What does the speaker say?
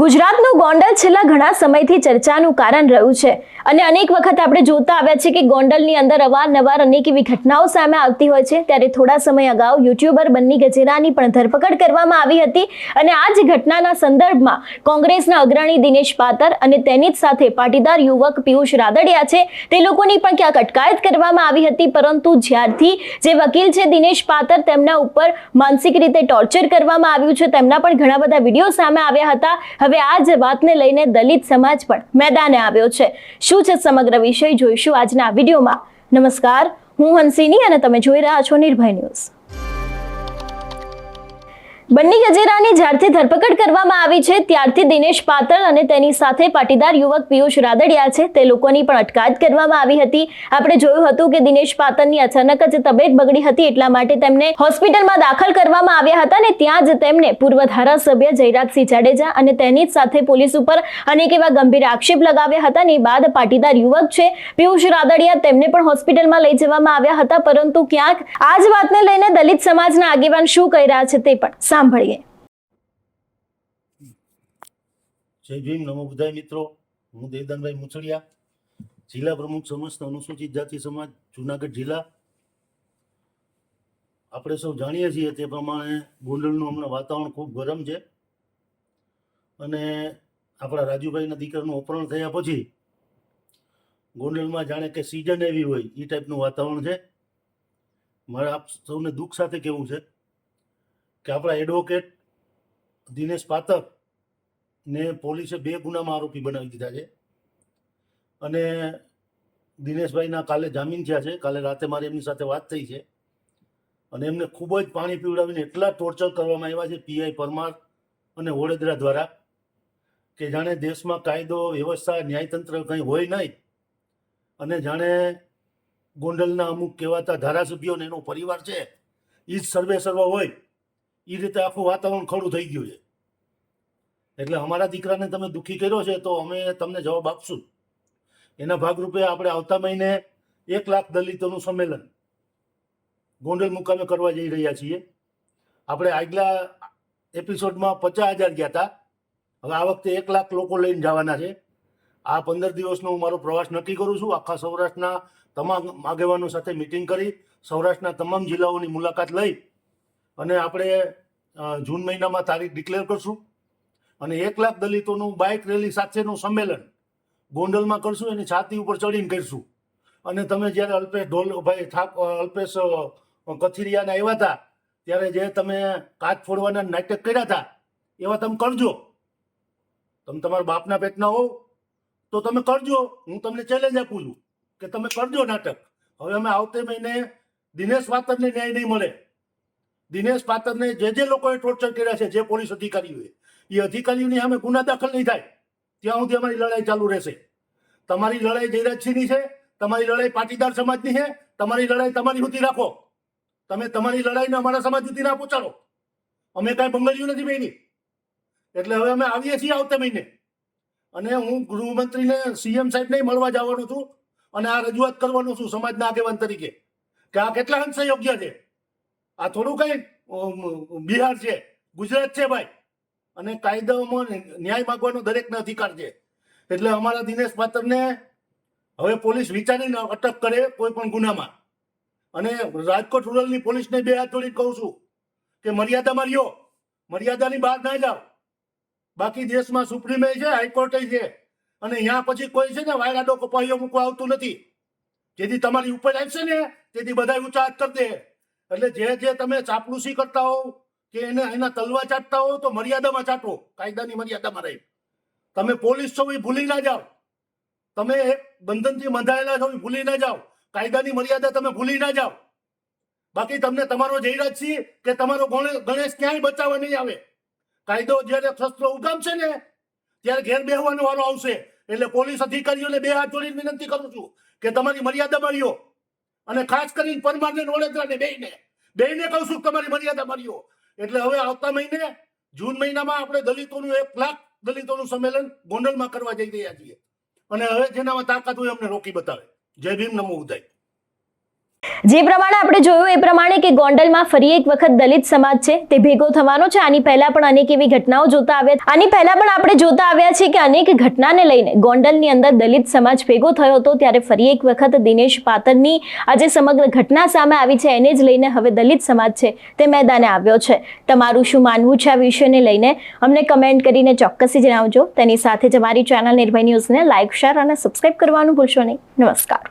ગુજરાતનું ગોંડલ છેલ્લા ઘણા સમયથી ચર્ચાનું કારણ રહ્યું છે અને અનેક વખત આપણે જોતા આવ્યા છે કે ગોંડલની અંદર અવારનવાર અનેક એવી ઘટનાઓ સામે આવતી હોય છે. ત્યારે થોડા સમય અગાઉ યુટ્યુબર બન્ની ગજેરાની પણ ધરપકડ કરવામાં આવી હતી અને આ જ ઘટનાના સંદર્ભમાં કોંગ્રેસના અગ્રણી દિનેશ પાતર અને તેની જ સાથે પાટીદાર યુવક પિયુષ રાદડિયા છે. તે લોકોની પણ ક્યાંક અટકાયત કરવામાં આવી હતી, પરંતુ જ્યારથી જે વકીલ છે દિનેશ પાતર તેમના ઉપર માનસિક રીતે ટોર્ચર કરવામાં આવ્યું છે, તેમના પણ ઘણા બધા વીડિયો સામે આવ્યા હતા. હવે આ જ વાતને લઈને દલિત સમાજ પણ મેદાને આવ્યો છે. શું છે સમગ્ર વિષય? જોઈશું આજના વિડીયોમાં. નમસ્કાર, હું હંસિની અને તમે જોઈ રહ્યા છો નિર્ભય ન્યૂઝ. બન્ની ગજેરાની જ્યારથી ધરપકડ કરવામાં આવી છે, ત્યારથી દિનેશ પાતળ અને તેની સાથે પાટીદાર યુવક પિયુષ રાદડિયા છે. તે લોકોની પણ અટકાયત કરવામાં આવી હતી. આપણે જોયું હતું કે દિનેશ પાતળની અચાનક જ તબિયત બગડી હતી એટલા માટે તેમને હોસ્પિટલમાં દાખલ કરવામાં આવ્યા હતા અને ત્યાં જ તેમને પૂર્વ ધારાસભ્ય જયરાજસિંહ જાડેજા અને તેની જ સાથે પોલીસ ઉપર અનેક એવા ગંભીર આક્ષેપ લગાવ્યા હતા અને બાદ પાટીદાર યુવક છે, પિયુષ રાદડિયા તેમને પણ હોસ્પિટલમાં લઈ જવામાં આવ્યા હતા. પરંતુ ક્યાંક આ જ વાતને લઈને દલિત સમાજના આગેવાન શું કહી રહ્યા છે તે પણ સાંભળીએ. જય ભીમ, નમો બધાય મિત્રો. હું દેવદાનભાઈ મુછડિયા, જિલ્લા પ્રમુખ સમસ્ત અનુસૂચિત જાતિ સમાજ, જુનાગઢ જિલ્લા. આપણે સૌ જાણીએ છીએ તે પ્રમાણે ગોંડલનું હમણાં વાતાવરણ ખૂબ ગરમ છે. અને આપણા રાજુભાઈના દીકરાનું અપહરણ થયા પછી ગોંડલમાં જાણે કે સિઝન એવી હોય એ ટાઈપનું વાતાવરણ છે. મારે આપ સૌને દુઃખ સાથે કહેવું છે. કે આપણા એડવોકેટ દિનેશ પાતક ને પોલીસે બે ગુનામાં આરોપી બનાવી દીધા છે. અને દિનેશભાઈના કાલે જામીન થયા છે. કાલે રાતે મારી એમની સાથે વાત થઈ છે. અને એમને ખૂબ જ પાણી પીવડાવીને એટલા ટોર્ચર કરવામાં આવ્યા છે પીઆઈ પરમાર અને વડોદરા દ્વારા કે જાણે દેશમાં કાયદો, વ્યવસ્થા, ન્યાયતંત્ર કંઈ હોય નહીં અને જાણે ગોંડલના અમુક કહેવાતા ધારાસભ્યોને એનો પરિવાર છે. એ જ સર્વે સર્વ હોય. એ રીતે આખું વાતાવરણ ખડું થઈ ગયું છે. એટલે અમારા દીકરાને તમે દુઃખી કર્યો છે, તો અમે તમને જવાબ આપશું. એના ભાગરૂપે આપણે આવતા મહિને એક લાખ દલિતોનું સંમેલન ગોંડલ મુકામે કરવા જઈ રહ્યા છીએ. આપણે આગલા એપિસોડમાં પચાસ હજાર ગયા હતા. હવે આ વખતે એક લાખ લોકો લઈને જવાના છે. આ પંદર દિવસનો હું મારો પ્રવાસ નક્કી કરું છું. આખા સૌરાષ્ટ્રના તમામ આગેવાનો સાથે મિટિંગ કરી સૌરાષ્ટ્રના તમામ જિલ્લાઓની મુલાકાત લઈ અને આપણે જૂન મહિનામાં તારીખ ડિક્લેર કરશું. અને એક લાખ દલિતોનું બાઇક રેલી સાથેનું સંમેલન ગોંડલમાં કરશું, એની છાતી ઉપર ચડીને કરીશું. અને તમે જ્યારે અલ્પેશ ઢોલ, ભાઈ ઠાક અલ્પેશ કથિરિયાના આવ્યા હતા, ત્યારે જે તમે કાચ ફોડવાના નાટક કર્યા હતા, એવા તમે કરજો. તમે તમારા બાપના પેટના હોવ, તો તમે કરજો. હું તમને ચેલેન્જ આપું છું કે તમે કરજો નાટક. હવે અમે આવતે મહિને દિનેશ વાતરને ન્યાય નહીં મળે. દિનેશ પાતરને જે જે લોકોએ ટોર્ચર કર્યા છે, જે પોલીસ અધિકારીઓએ, એ અધિકારીઓની સામે ગુના દાખલ નહીં થાય. ત્યાં સુધી અમારી લડાઈ ચાલુ રહેશે. તમારી લડાઈ જયરાજસિંહની છે, તમારી લડાઈ પાટીદાર સમાજની છે, તમારી લડાઈ તમારી સુધી રાખો. તમે તમારી લડાઈને અમારા સમાજ સુધી ના પહોંચાડો. અમે કાંઈ બંગલ્યું નથી બેની એટલે હવે અમે આવીએ છીએ આવતા મહિને. અને હું ગૃહમંત્રીને, સીએમ સાહેબને મળવા જવાનો છું અને આ રજૂઆત કરવાનો છું સમાજના આગેવાન તરીકે. કે આ કેટલા અંશે યોગ્ય છે? આ થોડું કઈ બિહાર છે, ગુજરાત છે ભાઈ. અને કાયદાઓમાં ન્યાય માગવાનો દરેકને અધિકાર છે. એટલે અમારા દિનેશ પાત્રને હવે પોલીસ વિચારીને અટક કરે કોઈ પણ ગુનામાં. અને રાજકોટ રૂરલની પોલીસને બે હાથ જોડીને કહું છું કે મર્યાદામાં રહ્યો. મર્યાદાની બહાર ના જાઓ. બાકી દેશમાં સુપ્રીમે છે, હાઈકોર્ટે છે. અને અહીંયા પછી કોઈ છે ને વાયરાડો કપાઈઓ મૂકવા આવતું નથી. જેથી તમારી ઉપર આવશે ને, તેથી બધા ઊંચા હાથ કરી દે. એટલે જે જે તમે ચાપલુસી કરતા હોવ કે એને એના તલવા ચાટતા હોવ તો મર્યાદામાં ચાટો, કાયદાની મર્યાદામાં રહી. તમે પોલીસ છો એ ભૂલી ના જાઓ. તમે બંધનથી બંધાયેલા છો એ ભૂલી ના જાઓ. કાયદાની મર્યાદા તમે ભૂલી ના જાઓ. બાકી તમને તમારો જયરાજસિંહ કે તમારો ગણે- ગણેશ ક્યાંય બચાવવા નહીં આવે. કાયદો જ્યારે શસ્ત્રો ઉગામશે ને, ત્યારે ઘેર બેહવાનો વારો આવશે. એટલે પોલીસ અધિકારીઓને બે હાથ જોડીને વિનંતી કરું છું કે તમારી મર્યાદામાં રહ્યો અને ખાસ કરીને પરમારને વડોદરાને બેયને. બેયને કહું છું તમારી મર્યાદા રહ્યો એટલે હવે આવતા મહિને, જૂન મહિનામાં આપણે દલિતોનું એક લાખ દલિતોનું સંમેલન ગોંડલમાં કરવા જઈ રહ્યા છીએ. અને હવે જેનામાં તાકાત હોય અમને રોકી બતાવે. જય ભીમ, નમો ઉદય. જે પ્રમાણે આપણે જોયું એ પ્રમાણે કે ગોંડલમાં ફરી એક વખત દલિત સમાજ છે. તે ભેગો થવાનો છે. આની પહેલા પણ અનેક એવી ઘટનાઓ જોતા આવ્યા આની પહેલા પણ આપણે જોતા આવ્યા છે કે અનેક ઘટનાને લઈને ગોંડલની અંદર દલિત સમાજ ભેગો થયો હતો ત્યારે ફરી એક વખત દિનેશ પાતરની આજે સમગ્ર ઘટના સામે આવી છે. એને જ લઈને હવે દલિત સમાજ છે તે મેદાને આવ્યો છે. તમારું શું માનવું છે આ વિષયને લઈને? અમને કમેન્ટ કરીને ચોક્કસથી જણાવજો. તેની સાથે જ અમારી ચેનલ નિર્ભય ન્યૂઝને લાઇક શેર અને સબસ્ક્રાઇબ કરવાનું ભૂલશો નહીં. નમસ્કાર.